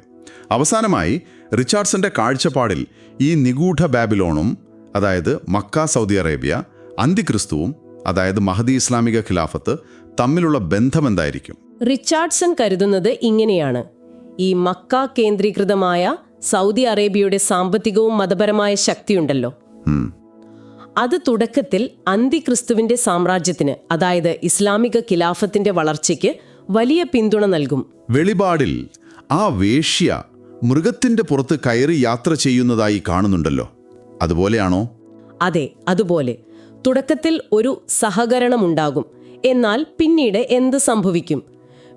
[SPEAKER 1] അവസാനമായി റിച്ചാർഡ്സന്റെ കാഴ്ചപ്പാടിൽ ഈ നിഗൂഢ ബാബിലോണും അതായത് മക്ക സൗദി അറേബ്യ അന്തിക്രിസ്തുവും അതായത് മഹദി ഇസ്ലാമിക ഖിലാഫത്ത് തമ്മിലുള്ള ബന്ധം എന്തായിരിക്കും
[SPEAKER 2] റിച്ചാർഡ്സൺ കരുതുന്നത് ഇങ്ങനെയാണ്. ഈ മക്ക കേന്ദ്രീകൃതമായ സൗദി അറേബ്യയുടെ സാമ്പത്തികവും മതപരമായ ശക്തിയുണ്ടല്ലോ. അത് തുടക്കത്തിൽ അന്തിക്രിസ്തുവിന്റെ സാമ്രാജ്യത്തിന് അതായത് ഇസ്ലാമിക ഖിലാഫത്തിന്റെ വളർച്ചയ്ക്ക് വലിയ പിന്തുണ നൽകും.
[SPEAKER 1] വെളിപാടിൽ ആ വേഷ്യ മൃഗത്തിന്റെ പുറത്ത് കയറി യാത്ര ചെയ്യുന്നതായി കാണുന്നുണ്ടല്ലോ. അതുപോലെയാണോ?
[SPEAKER 2] അതെ അതുപോലെ. തുടക്കത്തിൽ ഒരു സഹകരണമുണ്ടാകും. എന്നാൽ പിന്നീട് എന്ത് സംഭവിക്കും?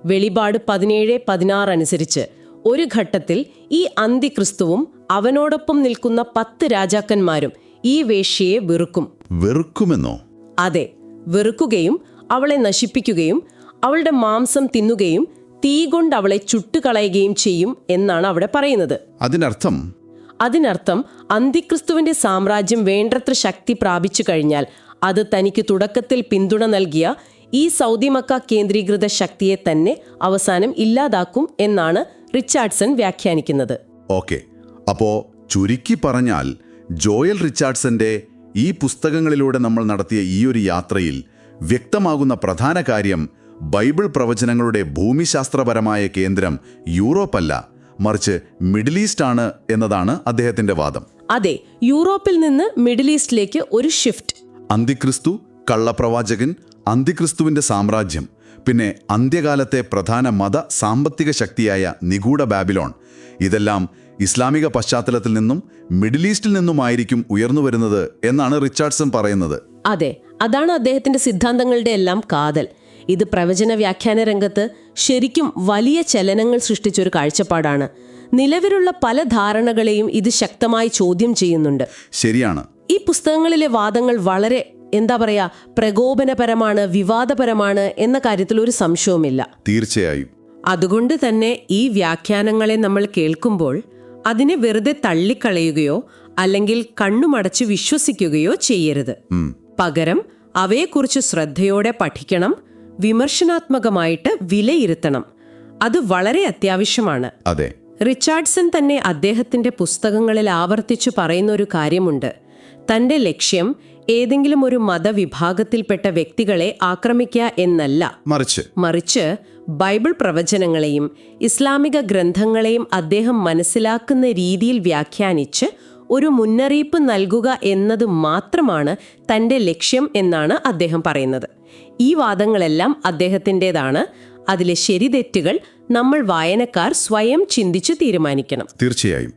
[SPEAKER 2] വെളിപാട് പതിനേഴ് പതിനാറ് അനുസരിച്ച് ഒരു ഘട്ടത്തിൽ ഈ അന്തിക്രിസ്തുവും അവനോടൊപ്പം നിൽക്കുന്ന പത്ത് രാജാക്കന്മാരും ഈ വേശ്യയെ വെറുക്കും.
[SPEAKER 1] വെറുക്കുമെന്നോ?
[SPEAKER 2] അതെ വെറുക്കുകയും അവളെ നശിപ്പിക്കുകയും അവളുടെ മാംസം തിന്നുകയും തീ കൊണ്ട് അവളെ ചുട്ടുകളയുകയും ചെയ്യും എന്നാണ് അവിടെ പറയുന്നത്.
[SPEAKER 1] അതിനർത്ഥം?
[SPEAKER 2] അതിനർത്ഥം അന്തിക്രിസ്തുവിന്റെ സാമ്രാജ്യം വേണ്ടത്ര ശക്തി പ്രാപിച്ചു കഴിഞ്ഞാൽ അത് തനിക്ക് തുടക്കത്തിൽ പിന്തുണ നൽകിയ ഈ സൗദി മക്ക കേന്ദ്രീകൃത ശക്തിയെ തന്നെ അവസാനം ഇല്ലാതാക്കും എന്നാണ് റിച്ചാർഡ്സൺ വ്യാഖ്യാനിക്കുന്നത്.
[SPEAKER 1] ഓക്കെ. അപ്പോ ചുരുക്കി പറഞ്ഞാൽ ജോയൽ റിച്ചാർഡ്സന്റെ ഈ പുസ്തകങ്ങളിലൂടെ നമ്മൾ നടത്തിയ ഈ ഒരു യാത്രയിൽ വ്യക്തമാകുന്ന പ്രധാന കാര്യം ബൈബിൾ പ്രവചനങ്ങളുടെ ഭൂമിശാസ്ത്രപരമായ കേന്ദ്രം യൂറോപ്പല്ല മറിച്ച് മിഡിൽ ഈസ്റ്റ് ആണ് എന്നതാണ് അദ്ദേഹത്തിന്റെ വാദം.
[SPEAKER 2] അതെ യൂറോപ്പിൽ നിന്ന് മിഡിൽ ഈസ്റ്റിലേക്ക് ഒരു ഷിഫ്റ്റ്
[SPEAKER 1] അന്തിക്രിസ്തു കള്ളപ്രവാചകൻ അന്തിക്രിസ്തുവിന്റെ സാമ്രാജ്യം പിന്നെ അന്ത്യകാലത്തെ പ്രധാന മത സാമ്പത്തിക ശക്തിയായ നിഗൂഢ ബാബിലോൺ. ഇതെല്ലാം ഇസ്ലാമിക പശ്ചാത്തലത്തിൽ നിന്നും മിഡിൽ ഈസ്റ്റിൽ നിന്നുമായിരിക്കും ഉയർന്നു വരുന്നത് എന്നാണ് റിച്ചാർഡ്സൺ പറയുന്നത്.
[SPEAKER 2] അതെ അതാണ് അദ്ദേഹത്തിന്റെ സിദ്ധാന്തങ്ങളുടെ എല്ലാം കാതൽ. ഇത് പ്രവചന വ്യാഖ്യാന രംഗത്ത് ശരിക്കും വലിയ ചലനങ്ങൾ സൃഷ്ടിച്ചൊരു കാഴ്ചപ്പാടാണ്. നിലവിലുള്ള പല ധാരണകളെയും ഇത് ശക്തമായി ചോദ്യം ചെയ്യുന്നുണ്ട്.
[SPEAKER 1] ശരിയാണ്.
[SPEAKER 2] ഈ പുസ്തകങ്ങളിലെ വാദങ്ങൾ വളരെ എന്താ പറയാ പ്രകോപനപരമാണ് വിവാദപരമാണ് എന്ന കാര്യത്തിൽ ഒരു സംശയവുമില്ല.
[SPEAKER 1] തീർച്ചയായും.
[SPEAKER 2] അതുകൊണ്ട് തന്നെ ഈ വ്യാഖ്യാനങ്ങളെ നമ്മൾ കേൾക്കുമ്പോൾ അതിനെ വെറുതെ തള്ളിക്കളയുകയോ അല്ലെങ്കിൽ കണ്ണുമടച്ച് വിശ്വസിക്കുകയോ ചെയ്യരുത്. പകരം അവയെക്കുറിച്ച് ശ്രദ്ധയോടെ പഠിക്കണം വിമർശനാത്മകമായിട്ട് വിലയിരുത്തണം. അത് വളരെ അത്യാവശ്യമാണ്.
[SPEAKER 1] അതെ.
[SPEAKER 2] റിച്ചാർഡ്സൺ തന്നെ അദ്ദേഹത്തിന്റെ പുസ്തകങ്ങളിൽ ആവർത്തിച്ചു പറയുന്ന ഒരു കാര്യമുണ്ട്. തന്റെ ലക്ഷ്യം ഏതെങ്കിലും ഒരു മതവിഭാഗത്തിൽപ്പെട്ട വ്യക്തികളെ ആക്രമിക്കുക എന്നല്ല.
[SPEAKER 1] മറിച്ച്.
[SPEAKER 2] മറിച്ച് ബൈബിൾ പ്രവചനങ്ങളെയും ഇസ്ലാമിക ഗ്രന്ഥങ്ങളെയും അദ്ദേഹം മനസ്സിലാക്കുന്ന രീതിയിൽ വ്യാഖ്യാനിച്ച് ഒരു മുന്നറിയിപ്പ് നൽകുക എന്നത് മാത്രമാണ് തന്റെ ലക്ഷ്യം എന്നാണ് അദ്ദേഹം പറയുന്നത്. ഈ വാദങ്ങളെല്ലാം അദ്ദേഹത്തിന്റെതാണ്. അതിലെ ശരിതെറ്റുകൾ നമ്മൾ വായനക്കാർ സ്വയം ചിന്തിച്ച് തീരുമാനിക്കണം.
[SPEAKER 1] തീർച്ചയായും.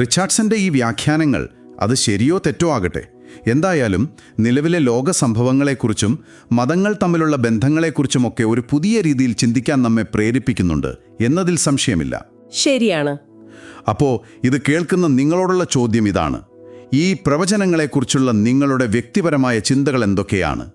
[SPEAKER 1] റിച്ചാർഡ്സന്റെ ഈ വ്യാഖ്യാനങ്ങൾ അത് ശരിയോ തെറ്റോ ആകട്ടെ. എന്തായാലും നിലവിലെ ലോക സംഭവങ്ങളെക്കുറിച്ചും മതങ്ങൾ തമ്മിലുള്ള ബന്ധങ്ങളെക്കുറിച്ചുമൊക്കെ ഒരു പുതിയ രീതിയിൽ ചിന്തിക്കാൻ നമ്മെ പ്രേരിപ്പിക്കുന്നുണ്ട് എന്നതിൽ സംശയമില്ല.
[SPEAKER 2] ശരിയാണ്.
[SPEAKER 1] അപ്പോൾ ഇത് കേൾക്കുന്ന നിങ്ങളോടുള്ള ചോദ്യം ഇതാണ്. ഈ പ്രവചനങ്ങളെക്കുറിച്ചുള്ള നിങ്ങളുടെ വ്യക്തിപരമായ ചിന്തകൾ എന്തൊക്കെയാണ്?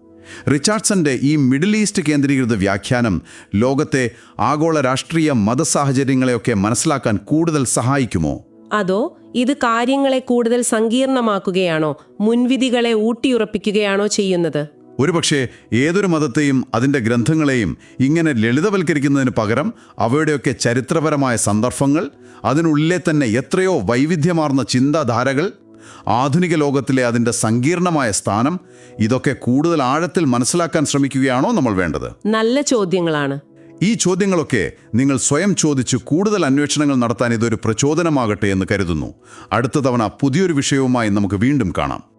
[SPEAKER 1] റിച്ചാർഡ്സന്റെ ഈ മിഡിൽ ഈസ്റ്റ് കേന്ദ്രീകൃത വ്യാഖ്യാനം ലോകത്തെ ആഗോള രാഷ്ട്രീയ മതസാഹചര്യങ്ങളെയൊക്കെ മനസ്സിലാക്കാൻ കൂടുതൽ സഹായിക്കുമോ?
[SPEAKER 2] അതോ ഇത് കാര്യങ്ങളെ കൂടുതൽ സങ്കീർണമാക്കുകയാണോ? മുൻവിധികളെ ഊട്ടിയുറപ്പിക്കുകയാണോ ചെയ്യുന്നത്?
[SPEAKER 1] ഒരുപക്ഷെ ഏതൊരു മതത്തെയും അതിന്റെ ഗ്രന്ഥങ്ങളെയും ഇങ്ങനെ ലളിതവൽക്കരിക്കുന്നതിന് പകരം അവയുടെയൊക്കെ ചരിത്രപരമായ സന്ദർഭങ്ങൾ അതിനുള്ളിലെ തന്നെ എത്രയോ വൈവിധ്യമാർന്ന ചിന്താധാരകൾ ആധുനിക ലോകത്തിലെ അതിന്റെ സങ്കീർണമായ സ്ഥാനം ഇതൊക്കെ കൂടുതൽ ആഴത്തിൽ മനസ്സിലാക്കാൻ ശ്രമിക്കുകയാണോ നമ്മൾ വേണ്ടത്?
[SPEAKER 2] നല്ല ചോദ്യങ്ങളാണ്.
[SPEAKER 1] ഈ ചോദ്യങ്ങളൊക്കെ നിങ്ങൾ സ്വയം ചോദിച്ച് കൂടുതൽ അന്വേഷണങ്ങൾ നടത്താൻ ഇതൊരു പ്രചോദനമാകട്ടെ എന്ന് കരുതുന്നു. അടുത്ത തവണ പുതിയൊരു വിഷയവുമായി നമുക്ക് വീണ്ടും കാണാം.